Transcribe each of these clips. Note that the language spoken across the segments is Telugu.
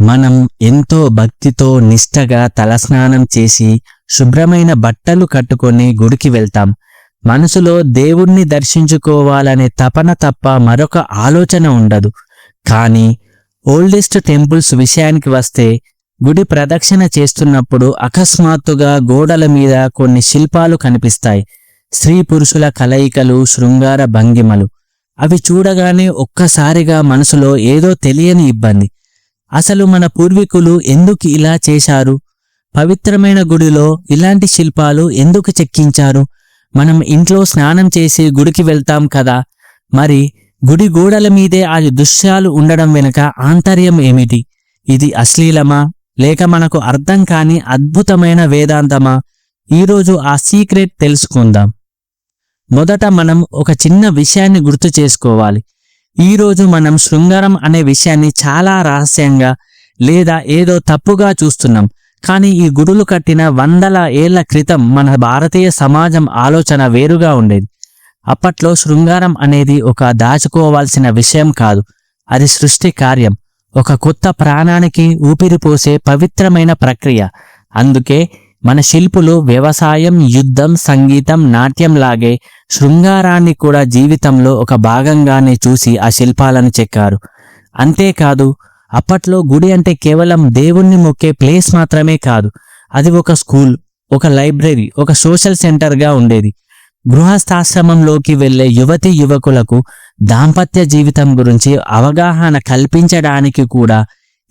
మనం ఎంతో భక్తితో నిష్టగా తలస్నానం చేసి శుభ్రమైన బట్టలు కట్టుకొని గుడికి వెళ్తాం. మనసులో దేవుణ్ణి దర్శించుకోవాలనే తపన తప్ప మరొక ఆలోచన ఉండదు. కానీ ఓల్డెస్ట్ టెంపుల్స్ విషయానికి వస్తే గుడి ప్రదక్షిణ చేస్తున్నప్పుడు అకస్మాత్తుగా గోడల మీద కొన్ని శిల్పాలు కనిపిస్తాయి. స్త్రీ పురుషుల కలయికలు శృంగార భంగిమలు. అవి చూడగానే ఒక్కసారిగా మనసులో ఏదో తెలియని ఇబ్బంది. అసలు మన పూర్వీకులు ఎందుకు ఇలా చేశారు? పవిత్రమైన గుడిలో ఇలాంటి శిల్పాలు ఎందుకు చెక్కించారు? మనం ఇంట్లో స్నానం చేసి గుడికి వెళ్తాం కదా? మరి గుడి గోడల మీదే ఆ దృశ్యాలు ఉండడం వెనుక ఆంతర్యం ఏమిటి? ఇది అశ్లీలమా? లేక మనకు అర్థం కాని అద్భుతమైన వేదాంతమా? ఈరోజు ఆ సీక్రెట్ తెలుసుకుందాం. మొదట మనం ఒక చిన్న విషయాన్ని గుర్తు చేసుకోవాలి. ఈరోజు మనం శృంగారం అనే విషయాన్ని చాలా రహస్యంగా లేదా ఏదో తప్పుగా చూస్తున్నాం. కానీ ఈ గుడులు కట్టిన వందల ఏళ్ళ క్రితం మన భారతీయ సమాజం ఆలోచన వేరుగా ఉండేది. అప్పట్లో శృంగారం అనేది ఒక దాచుకోవాల్సిన విషయం కాదు. అది సృష్టి కార్యం. ఒక కొత్త ప్రాణానికి ఊపిరిపోసే పవిత్రమైన ప్రక్రియ. అందుకే మన శిల్పులు వ్యవసాయం యుద్ధం సంగీతం నాట్యం లాగే శృంగారాన్ని కూడా జీవితంలో ఒక భాగంగానే చూసి ఆ శిల్పాలను చెక్కారు. అంతేకాదు అప్పట్లో గుడి అంటే కేవలం దేవుణ్ణి మొక్కే ప్లేస్ మాత్రమే కాదు అది ఒక స్కూల్ ఒక లైబ్రరీ ఒక సోషల్ సెంటర్గా ఉండేది. గృహస్థాశ్రమంలోకి వెళ్ళే యువతి యువకులకు దాంపత్య జీవితం గురించి అవగాహన కల్పించడానికి కూడా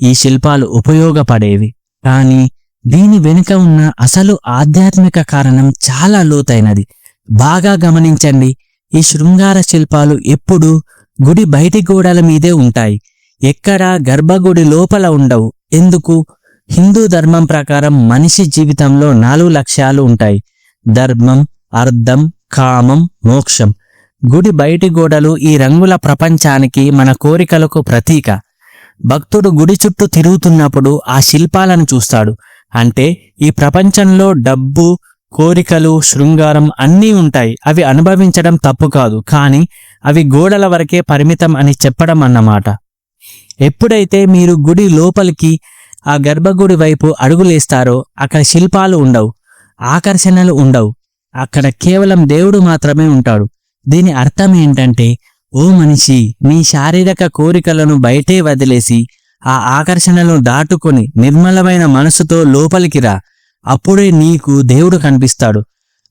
ఈ శిల్పాలు ఉపయోగపడేవి. కానీ దీని వెనుక ఉన్న అసలు ఆధ్యాత్మిక కారణం చాలా లోతైనది. బాగా గమనించండి ఈ శృంగార శిల్పాలు ఎప్పుడూ గుడి బయటి గోడల మీదే ఉంటాయి. ఎక్కడా గర్భగుడి లోపల ఉండవు. ఎందుకు? హిందూ ధర్మం ప్రకారం మనిషి జీవితంలో నాలుగు లక్ష్యాలు ఉంటాయి. ధర్మం అర్థం కామం మోక్షం. గుడి బయటి గోడలు ఈ రంగుల ప్రపంచానికి మన కోరికలకు ప్రతీక. భక్తుడు గుడి చుట్టూ తిరుగుతున్నప్పుడు ఆ శిల్పాలను చూస్తాడు. అంటే ఈ ప్రపంచంలో డబ్బు కోరికలు శృంగారం అన్నీ ఉంటాయి. అవి అనుభవించడం తప్పు కాదు. కానీ అవి గోడల వరకే పరిమితం అని చెప్పడం అన్నమాట. ఎప్పుడైతే మీరు గుడి లోపలికి ఆ గర్భగుడి వైపు అడుగులేస్తారో అక్కడ శిల్పాలు ఉండవు ఆకర్షణలు ఉండవు. అక్కడ కేవలం దేవుడు మాత్రమే ఉంటాడు. దీని అర్థం ఏంటంటే ఓ మనిషి నీ శారీరక కోరికలను బయటే వదిలేసి ఆ ఆకర్షణలను దాటుకొని నిర్మలమైన మనసుతో లోపలికి రా. అప్పుడే నీకు దేవుడు కనిపిస్తాడు.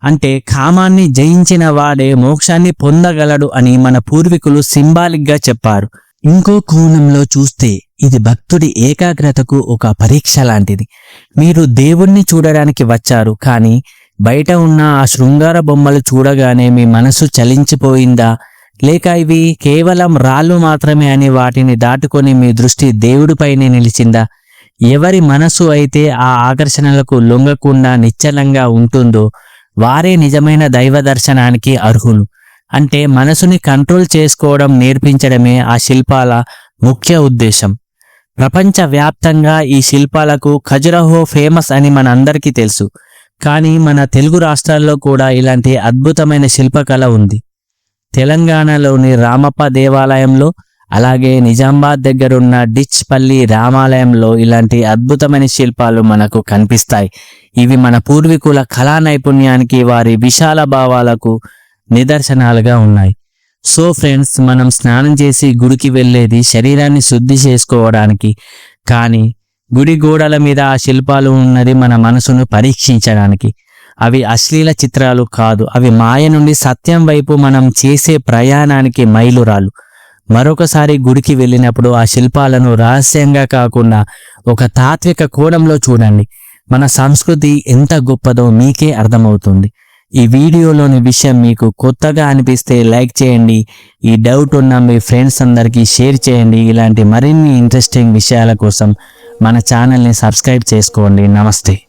అంటే కామాన్ని జయించిన వాడే మోక్షాన్ని పొందగలడు అని మన పూర్వీకులు సింబాలిక్గా చెప్పారు. ఇంకో కోణంలో చూస్తే ఇది భక్తుడి ఏకాగ్రతకు ఒక పరీక్ష లాంటిది. మీరు దేవుణ్ణి చూడడానికి వచ్చారు కానీ బయట ఉన్న ఆ శృంగార బొమ్మలు చూడగానే మీ మనసు చలించిపోయిందా? లేక ఇవి కేవలం రాళ్ళు మాత్రమే అని వాటిని దాటుకొని మీ దృష్టి దేవుడిపైనే నిలిచిందా? ఎవరి మనసు అయితే ఆ ఆకర్షణలకు లొంగకుండా నిశ్చలంగా ఉంటుందో వారే నిజమైన దైవ దర్శనానికి అర్హులు. అంటే మనసుని కంట్రోల్ చేసుకోవడం నేర్పించడమే ఆ శిల్పాల ముఖ్య ఉద్దేశం. ప్రపంచవ్యాప్తంగా ఈ శిల్పాలకు ఖజురహో ఫేమస్ అని మన అందరికీ తెలుసు. కానీ మన తెలుగు రాష్ట్రాల్లో కూడా ఇలాంటి అద్భుతమైన శిల్పకళ ఉంది. తెలంగాణలోని రామప్ప దేవాలయంలో అలాగే నిజామాబాద్ దగ్గరున్న డిచ్ పల్లి రామాలయంలో ఇలాంటి అద్భుతమైన శిల్పాలు మనకు కనిపిస్తాయి. ఇవి మన పూర్వీకుల కళా నైపుణ్యానికి వారి విశాల భావాలకు నిదర్శనాలుగా ఉన్నాయి. సో ఫ్రెండ్స్ మనం స్నానం చేసి గుడికి వెళ్ళేది శరీరాన్ని శుద్ధి చేసుకోవడానికి కానీ గుడి గోడల మీద ఆ శిల్పాలు ఉన్నది మన మనసును పరీక్షించడానికి. అవి అశ్లీల చిత్రాలు కాదు. అవి మాయ నుండి సత్యం వైపు మనం చేసే ప్రయాణానికి మైలురాలు మరొకసారి గుడికి వెళ్ళినప్పుడు ఆ శిల్పాలను రహస్యంగా కాకుండా ఒక తాత్విక కోణంలో చూడండి. మన సంస్కృతి ఎంత గొప్పదో మీకే అర్థమవుతుంది. ఈ వీడియోలోని విషయం మీకు కొత్తగా అనిపిస్తే లైక్ చేయండి. ఈ డౌట్ ఉన్న మీ ఫ్రెండ్స్ అందరికీ షేర్ చేయండి. ఇలాంటి మరిన్ని ఇంట్రెస్టింగ్ విషయాల కోసం మన ఛానల్ని సబ్స్క్రైబ్ చేసుకోండి. నమస్తే.